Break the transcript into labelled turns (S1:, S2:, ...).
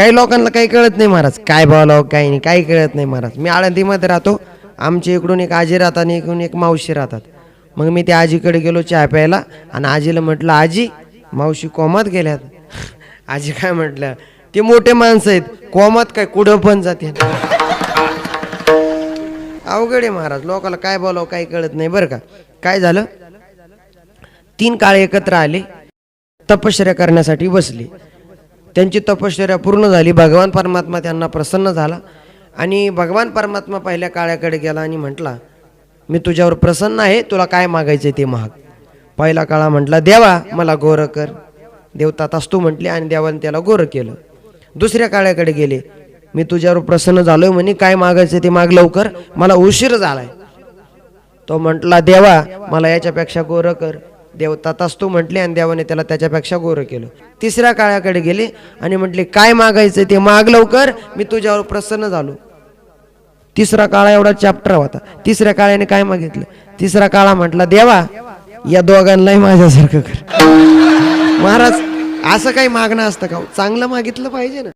S1: काही लोकांना काही कळत नाही महाराज. काय बोलावं काही नाही काही कळत नाही महाराज. मी आळंदीमध्ये राहतो. आमच्या इकडून एक आजी राहतात आणि इकडून एक मावशी राहतात. मग मी त्या आजीकडे गेलो चहा प्यायला आणि आजीला म्हटलं आजी मावशी कोमात गेल्यात. आजी काय म्हटलं ते मोठे माणसं आहेत. कोमात काय कुठं पण जाते अवघड आहे महाराज. लोकांना काय बोलावं काही कळत नाही बरं का. काय झालं? तीन काळे एकत्र आले तपश्चर्या करण्यासाठी बसले. त्यांची तपश्चर्या पूर्ण झाली. भगवान परमात्मा त्यांना प्रसन्न झाला. आणि भगवान परमात्मा पहिल्या काळ्याकडे गेला आणि म्हटला मी तुझ्यावर प्रसन्न आहे. तुला काय मागायचं ते महाग पहिला काळा म्हटला देवा मला गोरं कर. देवता तस्तू म्हटले आणि देवाने त्याला गोरं केलं. दुसऱ्या काळ्याकडे गेले. मी तुझ्यावर प्रसन्न झालोय म्हणे. काय मागायचं ते माग लवकर. मला उशीर झालाय. तो म्हटला देवा मला याच्यापेक्षा गोरं कर. देवता तू म्हटली आणि देवाने त्याला त्याच्यापेक्षा गोरं केलं. तिसऱ्या काळाकडे गेले आणि म्हटले काय मागायचं ते माग लवकर मी तुझ्यावर प्रसन्न झालो. तिसरा काळा एवढा चॅप्टर होता. तिसऱ्या काळ्याने काय मागितलं? तिसरा काळा म्हटला देवा या दोघांनाही माझ्यासारखं कर. महाराज असं काही मागणं असतं का हो? चांगलं मागितलं पाहिजे ना.